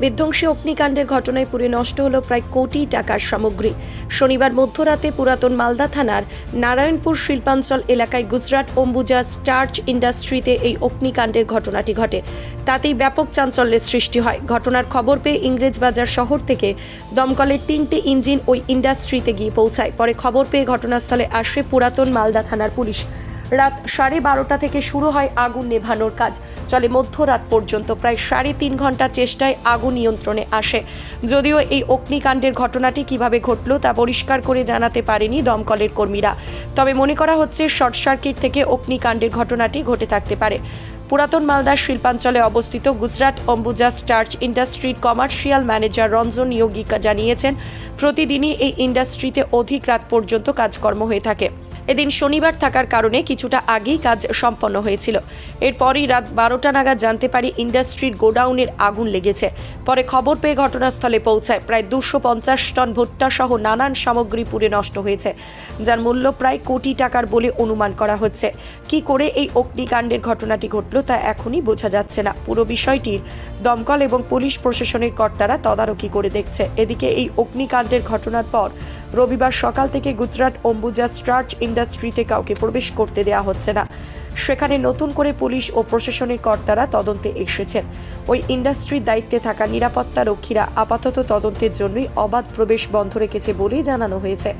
বিধ্বংসী অগ্নিকাণ্ডের ঘটনায় পুড়ে নষ্ট হলো প্রায় কোটি টাকার সামগ্রী। শনিবার মধ্যরাতে পুরাতন মালদা থানার নারায়ণপুর শিল্পাঞ্চল এলাকায় গুজরাট, অম্বুজা, স্টার্চ ইন্ডাস্ট্রিতে এই অগ্নিকাণ্ডের ঘটনাটি ঘটে। তাতেই ব্যাপক চাঞ্চল্যের সৃষ্টি হয়। ঘটনার খবর পেয়ে ইংরেজবাজার শহর থেকে দমকলের তিনটি ইঞ্জিন ওই ইন্ডাস্ট্রিতে গিয়ে পৌঁছায়। পরে খবর পেয়ে ঘটনাস্থলে আসে পুরাতন মালদা থানার পুলিশ। রাত সাড়ে বারোটা থেকে শুরু হয় আগুন নেভানোর কাজ। চলে মধ্যরাত পর্যন্ত, প্রায় সাড়ে তিন ঘণ্টা চেষ্টায় আগুন নিয়ন্ত্রণে আসে। যদিও এই অগ্নিকাণ্ডের ঘটনাটি কীভাবে ঘটল তা পরিষ্কার করে জানাতে পারেনি দমকলের কর্মীরা। তবে মনে করা হচ্ছে শর্ট সার্কিট থেকে অগ্নিকাণ্ডের ঘটনাটি ঘটে থাকতে পারে। পুরাতন মালদার শিল্পাঞ্চলে অবস্থিত গুজরাট অম্বুজা স্টার্চ ইন্ডাস্ট্রির কমার্শিয়াল ম্যানেজার রঞ্জন ইয়োগিকা জানিয়েছেন, প্রতিদিনই এই ইন্ডাস্ট্রিতে অধিক রাত পর্যন্ত কাজকর্ম হয়ে থাকে। এদিন শনিবার থাকার কারণে কিছুটা আগেই কাজ সম্পন্ন হয়েছিল। এরপরই রাত বারোটা নাগাদ জানতে পারি ইন্ডাস্ট্রির গোডাউনের আগুন লেগেছে। পরে খবর পেয়ে ঘটনাস্থলে পৌঁছায়। প্রায় দুশো পঞ্চাশ টন ভুট্টা সহ নানান সামগ্রী পুড়ে নষ্ট হয়েছে, যার মূল্য প্রায় কোটি টাকার বলে অনুমান করা হচ্ছে। কি করে এই অগ্নিকাণ্ডের ঘটনাটি ঘটল তা এখনই বোঝা যাচ্ছে না। পুরো বিষয়টির দমকল এবং পুলিশ প্রশাসনের কর্তারা তদারকি করে দেখছে। এদিকে এই অগ্নিকাণ্ডের ঘটনার পর রবিবার সকাল থেকে গুজরাট অম্বুজা স্টার্চ ইন্ডাস্ট্রিতে কাউকে প্রবেশ করতে দেওয়া হচ্ছে না। সেখানে নতুন করে পুলিশ ও প্রশাসনের কর্তারা তদন্তে এসেছেন। ওই ইন্ডাস্ট্রির দায়িত্বে থাকা নিরাপত্তা রক্ষীরা আপাতত তদন্তের জন্যই অবাধ প্রবেশ বন্ধ রেখেছে বলেই জানানো হয়েছে।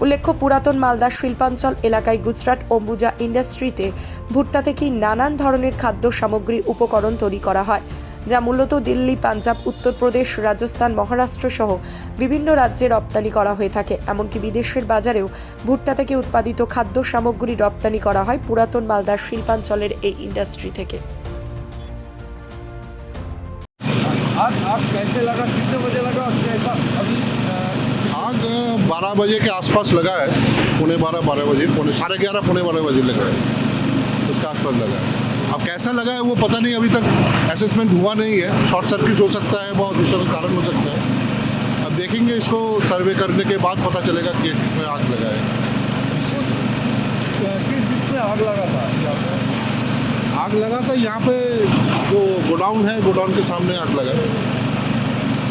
উল্লেখ্য, পুরাতন মালদার শিল্পাঞ্চল এলাকায় গুজরাট অম্বুজা ইন্ডাস্ট্রিতে ভুট্টা থেকে নানান ধরনের খাদ্য সামগ্রী উপকরণ তৈরি করা হয়। যা মূলত দিল্লি পাঞ্জাব উত্তরপ্রদেশ রাজস্থান মহারাষ্ট্র সহ বিভিন্ন রাজ্যে রপ্তানি করা হয়ে থাকে এমনকি বিদেশের বাজারেও ভুট্টা থেকে উৎপাদিত খাদ্য সামগ্রী রপ্তানি করা হয় পুরাতন মালদার শিল্পাঞ্চলের এই ইন্ডাস্ট্রি থেকে आग आग कैसे लगा कितने बजे लगा और कैसा अभी अ, आग बारह बजे के आसपास लगा है पौने बारह बारह बजे पौने साढ़े ग्यारह पौने बारह बजे लगा है उसके आसपास लगा है अब कैसा लगा है वो पता नहीं अभी तक असेसमेंट हुआ नहीं है। शॉर्ट सर्किट हो सकता है बहुत दूसरा कारण हो सकता है। अब देखेंगे इसको सर्वे करने के बाद पता चलेगा कि किसमें आग लगा है। आग लगा था? आग लगा था यहाँ पे जो गोडाउन है गोडाउन के सामने आग लगा है।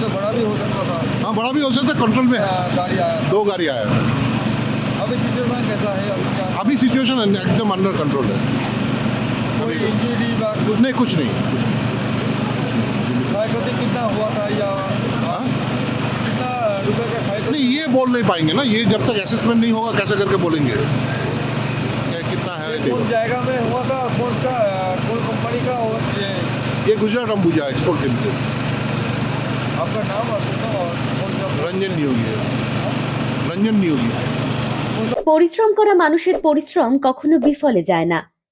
तो बड़ा भी हो सकता था। हाँ बड़ा भी हो सकता है कंट्रोल में। है गाड़ी आया। दो गाड़ी आया। अभी सिचुएशन कैसा है? अभी सिचुएशन एकदम अंडर कंट्रोल है। कोई इंजरी या कुछ नहीं कुछ नहीं क्षयक्षति कितना हुआ था या हाँ? कितना रुपए का क्षयक्षति नहीं ये बोल नहीं पाएंगे ना ये जब तक असेसमेंट नहीं होगा कैसे करके बोलेंगे क्या कितना है कौन नहीं जाएगा में हुआ था कौन सा अ, कौन कंपनी का और ये ये गुजरात अंबुजा एक्सपोर्ट लिमिटेड आपका नाम और पता और कौन सा रंजन नियोगी है रंजन नियोगी পরিশ্রম করা মানুষের পরিশ্রম কখনো বিফলে যায় না